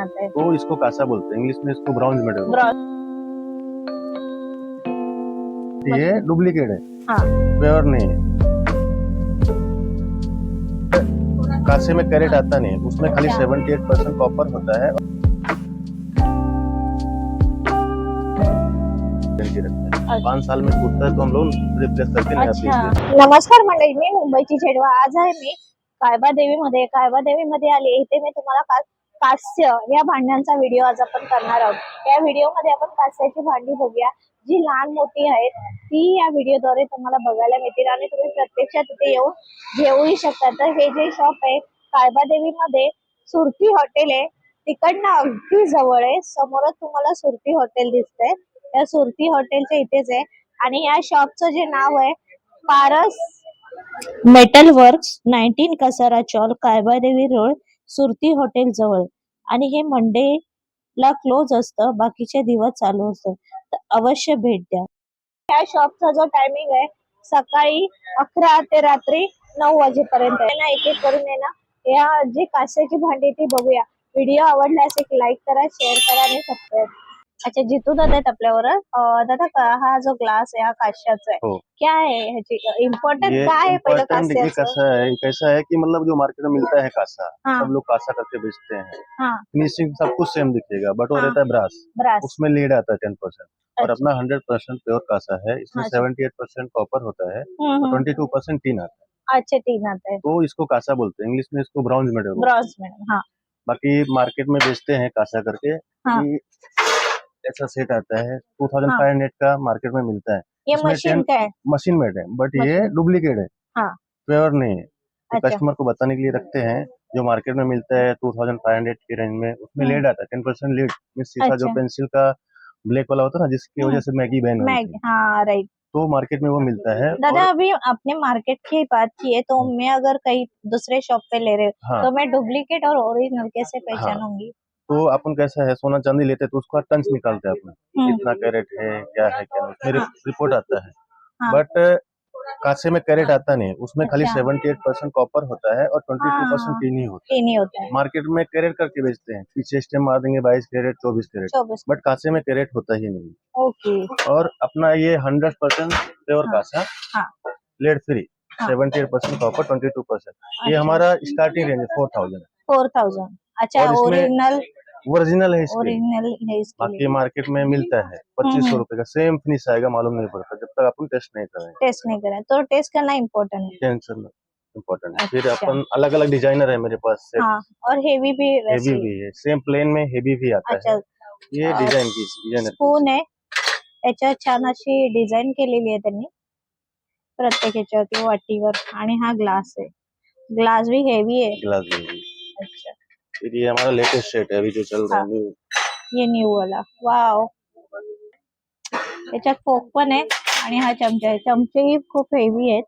है तो इसको कासा बोलते हैं इंग्लिश में इसको मेडल ब्रॉस ये डुप्लीकेट है। हाँ। प्योर नहीं है। कासे में कैरेट आता नहीं है उसमें खाली। सेवेंटी एट परसेंट कॉपर होता है। पाँच साल में है तो हम लोग रिप्लेस करके नया पीस अच्छा नमस्कार मंडळी मी मुंबईची झेडवा आज आहे मी कायबा देवीमध्ये कायबा देवीमध्ये आली इथे मी तुम्हाला काल कास्य या भांड्यांचा व्हिडिओ आज आपण करणार आहोत. या व्हिडिओमध्ये आपण कास्याची भांडी बघूया. जी लहान मोठी आहेत ती या व्हिडिओद्वारे तुम्हाला बघायला मिळतील आणि तुम्ही प्रत्यक्षात तिथे येऊन घेऊही शकता. तर हे जे शॉप आहे काळबादेवी मध्ये सुरती हॉटेल आहे. तिकडनं अगदी जवळ आहे. समोरच तुम्हाला सुरती हॉटेल दिसतंय. या सुरती हॉटेलच्या इथेच आहे. आणि या शॉपचं जे नाव आहे Paras metal works nineteen Kasara Chawl Kalbadevi road. Surti hotel जवळ. आणि हे मंडे ला क्लोज असतं बाकीचे दिवस चालू असतं तर अवश्य भेट द्या. या शॉपचा जो टायमिंग आहे सकाळी अकरा ते रात्री नऊ वाजेपर्यंत आहे. ना एक एक करून आहे ना या जी काश्याची भांडी ती बघूया. व्हिडिओ आवडल्यास एक लाईक करा शेअर करा आणि सबस्क्राईब अच्छा जितू दादा आहेत आपल्यावर अं, दादा का- हा जो ग्लास आहे हा काश्याचा आहे हो. क्या है ह्याची इम्पॉर्टंट ये काय आहे पहिलं इम्पोर्टेंट देखिए कास्याचं कैसा है कैसा है कि मतलब जो मार्केट में मिलता है कासा हाँ सब लोग कासा करके बेचते हैं हाँ फिनिशिंग सब कुछ सेम दिखेगा बट वो हाँ। रहता है ब्रास ब्रास उसमें लीड आता है टेन परसेंट और अच्छा। अपना हंड्रेड परसेंट प्योर कासा है इसमें अच्छा। सेवेंटी एट परसेंट कॉपर होता है हम्म, हम्म. ट्वेंटी टू परसेंट टीन आता है अच्छा तीन आता है तो इसको कासा बोलते हैं इंग्लिश में इसको ब्राउन्ज मेडल ब्रॉन्ज मैडम हाँ बाकी मार्केट में बेचते हैं कासा करके हाँ। कि ऐसा सेट आता है टू थाउज़ेंड फाइव हंड्रेड का मार्केट में मिलता है। ये मशीन का है। मशीन मेड है बट ये डुप्लीकेट है। हाँ। प्योर नहीं है। अच्छा। कस्टमर को बताने के लिए रखते हैं जो मार्केट में मिलता है टू थाउज़ेंड फाइव हंड्रेड की रेंज में उसमें हम्म। लेड आता है टेन परसेंट लेड शीशा जो अच्छा। पेंसिल का ब्लैक वाला होता है ना जिसकी हम्म। वजह से मैगी हाँ। राइट तो मार्केट में वो मिलता है दादा अभी आपने मार्केट की बात की है तो मैं अगर कहीं दूसरे शॉप पे ले रहे हाँ तो मैं डुप्लीकेट और ओरिजिनल कैसे पहचानूँगी? तो अपन कैसा है सोना चांदी लेते हैं तो उसका टंच निकालते हैं अपन हम्म, कितना कैरेट है क्या है क्या उसमें हाँ। रिपोर्ट आता है हाँ। बट कासे में कैरेट आता नहीं उसमें खाली अच्छा। सेवेंटी एट परसेंट कॉपर होता है और ट्वेंटी टू हाँ। परसेंट टीनी होता है होता है मार्केट में कैरेट करके बेचते हैं पीछे स्टेम मार देंगे बाईस कैरेट चौबीस कैरेट बट कासे में कैरेट होता ही नहीं ओके और अपना ये हंड्रेड परसेंट प्योर हाँ, कासा हाँ। लेड फ्री हाँ। Seventy eight percent copper twenty two percent ये अच्छा। हमारा स्टार्टिंग रेंज है फोर थाउज़ेंड फोर थाउज़ेंड अच्छा ओरिजिनल ओरिजिनल है ओरिजिनल है इसके। बाकी लिए मार्केट में मिलता है। पच्चीस हम्म। सौ रुपए का सेम फिनिश आएगा मालूम नहीं पड़ता। जब तक अपन टेस्ट नहीं करें। टेस्ट नहीं करा तो टेस्ट करना इम्पोर्टेंट है। टेंशन इम्पोर्टेंट है। फिर अच्छा। अपन अलग अलग डिज़ाइनर है मेरे पास हाँ और हेवी भी हेवी भी है। सेम प्लेन में हेवी भी आता अच्छा। है ये डिज़ाइन की डिज़ाइनर स्पून आहे याच्यावर छान अशी डिझाईन केलेली आहे त्यांनी प्रत्येक याच्यावरती वाटीवर आणि हा ग्लास आहे ग्लास भी हेवी आहे ग्लास भी अच्छा। फिर ये हमारा लेटेस्ट सेट है अभी जो चल रहा है हाँ। ये न्यू वाला। वाव याच्यात फोक पण आहे आणि हा चमचा आहे. चमचेही खूप हेवी आहेत.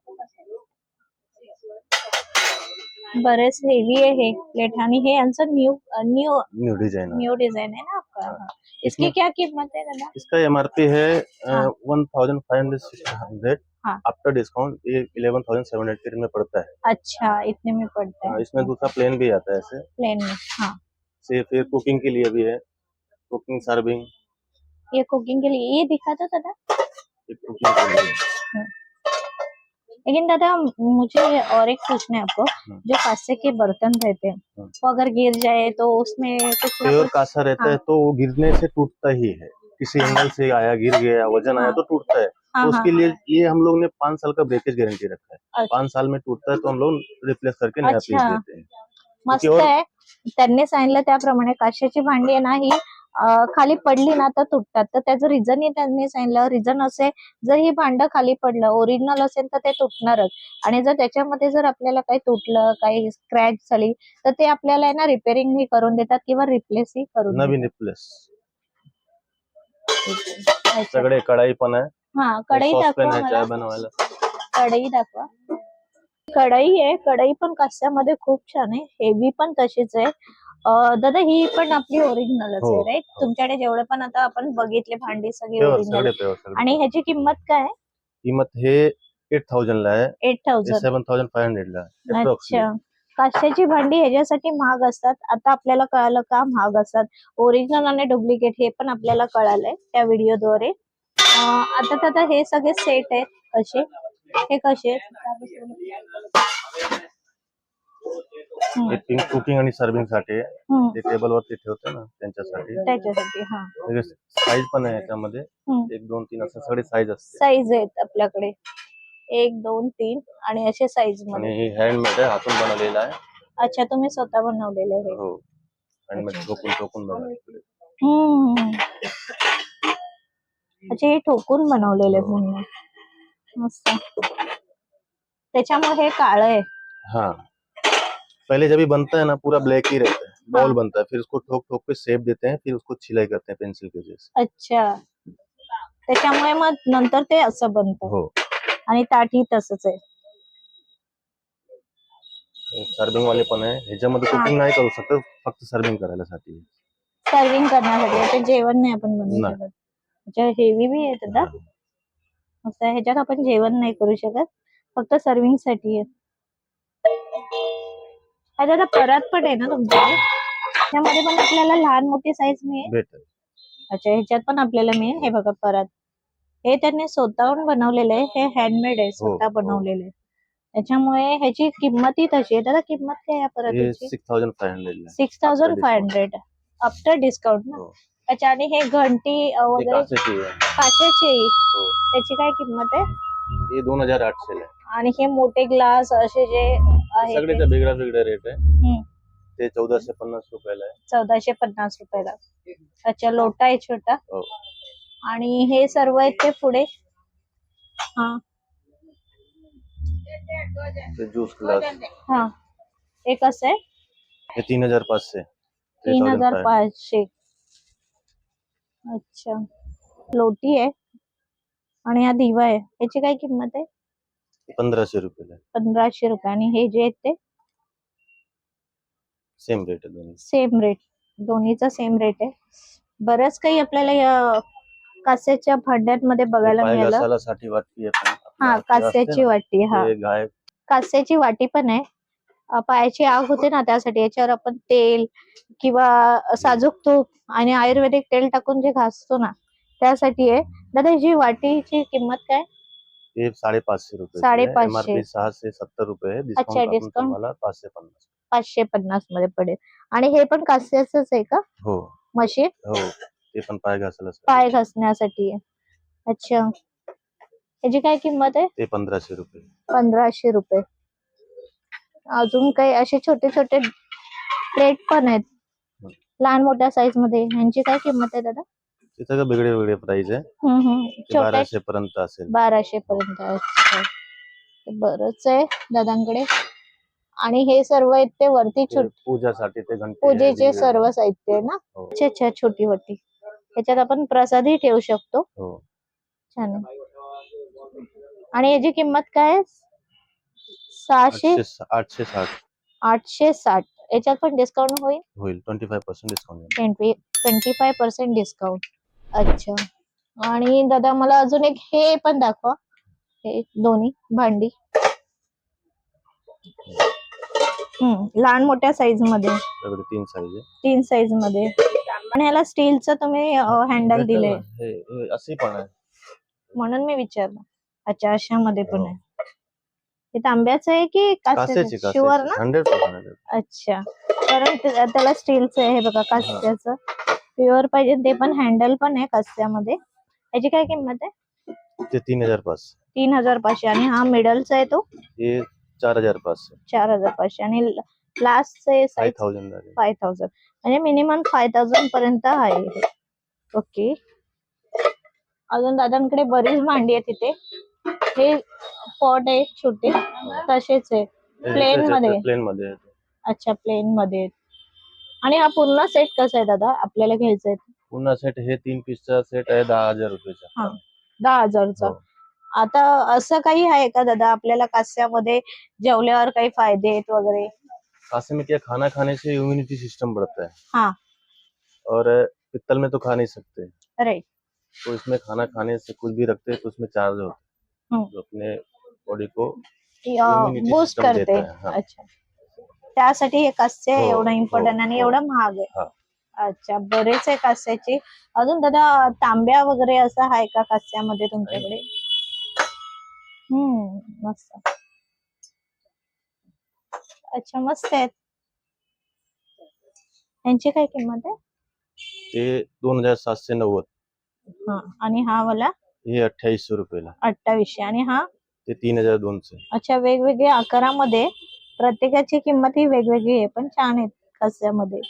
बरेच हेवी आहे हे. प्लेट आणि हे यांचं new new new design new design है ना आपका हाँ। इसकी क्या कीमत है दादा? इसका एमआरपी है हाँ। वन थाउज़ेंड फाइव हंड्रेड हाँ। आफ्टर डिस्काउंट ये इलेवन थाउज़ेंड सेवन हंड्रेड में पड़ता है। अच्छा इतने में पड़ता हाँ, है इसमें दूसरा प्लेन भी आता है ऐसे। प्लेन में हाँ। से फिर कुकिंग के लिए भी है। कुकिंग सर्विंग ये कुकिंग के लिए ये दिखा दो दादा। कुकिंग के लिए। लेकिन दादा मुझे और एक पूछना है आपको। जो कांसे के बर्तन रहते हैं। वो अगर गिर जाए तो उसमें कुछ प्योर कासा रहता है हाँ। तो वो गिरने से टूटता ही है। किसी एंगल से आया गिर गया वज़न आया हाँ। तो टूटता है हाँ। तो हाँ उसके लिए ये हम लोग ने पाँच साल का ब्रेकेज गारंटी रखा है। अच्छा। पाँच साल में टूटता है तो हम लोग रिप्लेस करके नया पीस अच्छा। देते हैं। मस्त आहे त्यांनी सांगितलं त्याप्रमाणे काश्याची भांडी आहे ना ही खाली पडली ना तर तुटतात. तर त्याचं रिझन ही त्यांनी सांगितलं. रिझन असे जर ही भांड खाली पडलं ओरिजिनल असेल तर ते तुटणारच. आणि जर त्याच्यामध्ये जर आपल्याला काही तुटलं काही स्क्रॅच झाली तर ते आपल्याला ना रिपेअरिंग ही करून देतात किंवा रिप्लेस ही करून नवीन. रिप्लेस. सगळे कढाई पण आहे. हा कढई दाखवा मला. बनवायला. कढई दाखवा. कढई आहे कढई पण कास्यामध्ये खूप छान आहे. हेवी पण तशीच आहे. अं, दादा ही पण आपली ओरिजिनलच हो, आहे राईट हो. तुमच्याकडे जेवढे पण आता आपण बघितले भांडी सगळी ओरिजिनल सगळे आणि ह्याची किंमत काय किंमत हे एट थाउजंड ला आहे. एट हे thousand seven thousand five hundred ला आहे अच्छा. काचेची भांडी ह्याच्यासाठी महाग असतात. आता आपल्याला कळालं का महाग असतात. ओरिजिनल आणि डुप्लिकेट हे पण आपल्याला कळालंय त्या व्हिडिओद्वारे आता आता हे सगळे सेट आहेत. असे हे कसे? आहेत हम्म, हे पिंक कुकिंग आणि सर्विंगसाठी. हम्म, ते टेबल वरती ठेवते ना त्यांच्यासाठी. त्याच्यासाठी हा. साईज पण आहे याच्यामध्ये. हम्म. एक दोन तीन असं सगळे साईज असते साईज आहेत आपल्याकडे. एक दोन तीन आणि असे साईजमध्ये. हे हँडमेड आहे हातून बनवलेलं आहे. अच्छा तुम्ही स्वतः बनवलेले हे. हँडमेड ठोकून ठोकून बघा अच्छा हे ठोकून बनवलेले हो. पूर्ण मस्त. त्याच्यामुळे हे काळ आहे. हाँ. पहले जब ये बनता है ना पूरा ब्लैक ही रहता है. हाँ। बॉल बनता है फिर उसको ठोक ठोक के शेप देते हैं फिर उसको छिलाई करते हैं पेंसिल के जैसे. अच्छा. त्याच्यामुळे मग नंतर ते असं बनतं. हो. आणि ताटही तसंच आहे. सर्विंग वाले पण आहे. ह्याच्यामध्ये हा. कुकिंग नाही करू शकत फक्त सर्विंग करायला साठी. सर्विंग करण्यासाठी. आता जेवण नाही आपण बनवू नाही. शकत. अच्छा हेवी बी आहे दादा असं आहे. ह्याच्यात आपण जेवण नाही करू शकत. फक्त सर्विंगसाठी आहे. हा दादा परत पण आहे ना तुमच्याकडे? त्यामध्ये पण आपल्याला लहान मोठी साईज मिळेल? अच्छा ह्याच्यात पण आपल्याला मिळेल? हे बघा परत. हे त्यांनी स्वतःहून बनवलेलं आहे. हे हँडमेड आहे. स्वतः हो. बनवलेलं आहे. त्याच्यामुळे ह्याची किंमतही तशी आहे. दादा किंमत काय आहे हे परत six thousand five hundred six thousand five hundred after discount ना? अच्छा आणि हे घंटी वगैरे काचेची आहे. हो. त्याची काय किंमत आहे? हे दोन हजार आठशे आहे. आणि हे मोठे ग्लास असे जे आहेत सगळेचा वेगळा वेगळा रेट आहे. हम्म. ते चौदाशे पन्नास रुपयाला आहे. चौदाशे पन्नास रुपयाला. अच्छा लोटा आहे छोटा. हो. आणि हे सर्व आहेत ते पुढे? हा. ते ज्यूस ग्लास हा. हे कसं आहे? हे तीन हजार पाचशे. तीन हजार 3500. पाचशे. अच्छा. लोटी आहे आणि हा दिवा आहे. याची काय किंमत आहे? पंधराशे रुपयाला पंधराशे रुपये. आणि हे जे आहेत ते? सेम रेट आहे दोन्ही. सेम रेट दोन्हीचा सेम रेट आहे. बरंच काही आपल्याला या कास्याच्या भांड्यांमध्ये बघायला पाय मिळालं. घासायला साठी वाटती हा कास्याची वाटी हा. गाय कास्याची वाटी पण आहे. पायाची आग होते ना त्यासाठी. याच्यावर आपण तेल किंवा साजूक तूप आणि आयुर्वेदिक तेल टाकून जे घासतो ना त्यासाठी आहे. दादा ही वाटीची किंमत काय? ते साडेपाचशे रुपये साडेपाचशे. एमआरपी सहाशे सत्तर रुपये आहे. अच्छा, डिस्काउंट. तुम्हाला पाचशे पन्नास. पाचशे पन्नासमध्ये पडेल. आणि हे पण कास्याच आहे का? हो. मशीन? हो. ते पण पाय घासायला. पाय घासण्यासाठी आहे. अच्छा. याची काय किंमत आहे? ते पंधराशे रुपये. पंधराशे रुपये. अजून काही असे छोटे छोटे प्लेट पण आहेत. लहान मोठ्या साईजमध्ये. यांची काय किंमत आहे दादा? ते सगळं वेगळे वेगळे प्राइस आहे. हम्म हम्म ते छोट्या बाराशे पर्यंत असेल. बाराशे पर्यंत अच्छा. बरंच आहे दादांकडे. आणि हे सर्व आहेत ते वरती ते छोट पूजासाठी ते घंटे पूजेचे सर्व साहित्य आहे ना? हो. अच्छा अच्छा छोटी वटी त्याच्यात आपण प्रसादही ठेवू शकतो. हो. छान आहे. आणि याची किंमत काय आहे? सहाशे आठशे आठशे साठ. आठशे साठ. याच्यात पण डिस्काउंट होईल? होईल. Twenty five percent discount twenty twenty five percent discount अच्छा. आणि दादा मला अजून एक हे पण दाखवा. हे दोन्ही भांडी. हम्म लहान मोठ्या साईजमध्ये. तीन साईज आहे. तीन साईजमध्ये. आणि ह्याला स्टीलचं तुम्ही हँडल. हे हे असे पण आहे. म्हणून मी विचारलं. अच्छा अशामध्ये पण हो. आहे. हे तांब्याचं आहे की कासेची शुअर ना? हंड्रेड पर्सेंट अच्छा. कारण त्या- त्याला स्टीलचं आहे हे बघा कास्त्याचं प्युअर पाहिजे ते पण हँडल पण आहे कास्त्यामध्ये याची काय किंमत आहे? ते तीन हजार पाच. तीन हजार पाचशे. आणि हा मिडलचा आहे तो? हे चार हजार पाचशे चार हजार पाचशे. आणि लास्ट फाय थाउजंड झाले फाय थाउजंड म्हणजे मिनिमम फाय थाउजंड पर्यंत आहे ओके अजून दादांकडे बरीच भांडी आहे तिथे हे पॉट आहे छोटे तसेच आहे. प्लेन मध्ये. प्लेन मध्ये आहे. अच्छा प्लेन मध्ये. आणि हा पूर्ण सेट कसा आहे दादा? आपल्याला घ्यायचा आहे पुन्हा सेट हे तीन पीसचा सेट आहे दहा हजार रुपयाचा. हा दहा हजारचा. हो. आता असं काही आहे का दादा? आपल्याला कास्यामध्ये जेवल्यावर काही फायदे आहेत वगैरे? कासे में क्या खाना खाने से इम्यूनिटी सिस्टम बढ़ता है. हाँ और पित्तल में तो खा नहीं सकते. राईट तो इसमें खाना खाने से कुछ भी रखते हैं तो उसमें चार्ज होता. है. जो अपने बॉडी को बूस्ट करते. है, हाँ. अच्छा. त्यासाठी हे कास्य हो, एवढं इम्पॉर्टंट हो, आणि हो. एवढं महाग आहे. हा. अच्छा बरेच आहे कास्याची. अजून दादा तांब्या वगैरे असं आहे का कास्यामध्ये तुमच्याकडे? हम्म मस्त. अच्छा मस्त आहेत. यांची काय किंमत आहे? ते दोन हजार सातशे नव्वद. हा आणि हा वाला? हे अठ्ठावीसशे रुपयाला. अठ्ठावीसशे. आणि हा? ते तीन हजार दोनशे. अच्छा वेगवेगळ्या आकारामध्ये प्रत्येकाची किंमत ही वेगवेगळी आहे पण छान आहेत कास्यामध्ये.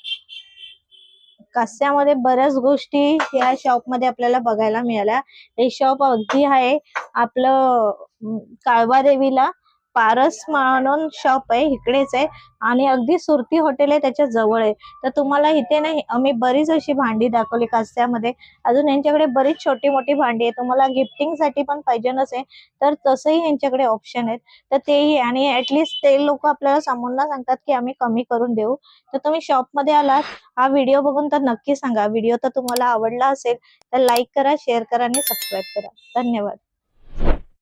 कास्यामध्ये बऱ्याच गोष्टी या शॉपमध्ये आपल्याला बघायला मिळाल्या. हे शॉप अगदी आहे आपलं अं, काळबा देवीला पारस म्हणून शॉप आहे इकडेच आहे आणि अगदी सुरती हॉटेल आहे त्याच्याजवळ आहे. तर तुम्हाला इथे नाही आम्ही बरीच अशी भांडी दाखवली कास्यामध्ये. अजून यांच्याकडे बरीच छोटी मोठी भांडी आहे. तुम्हाला गिफ्टिंगसाठी पण पाहिजे नसेल तर तसंही यांच्याकडे ऑप्शन आहेत. तर तेही आणि ऍटलिस्ट ते लोक आपल्याला समोरला सांगतात की आम्ही कमी करून देऊ. तर तुम्ही शॉपमध्ये आलात हा व्हिडिओ बघून तर नक्की सांगा. व्हिडिओ तर तुम्हाला आवडला असेल तर लाईक करा शेअर करा आणि सबस्क्राईब करा. धन्यवाद.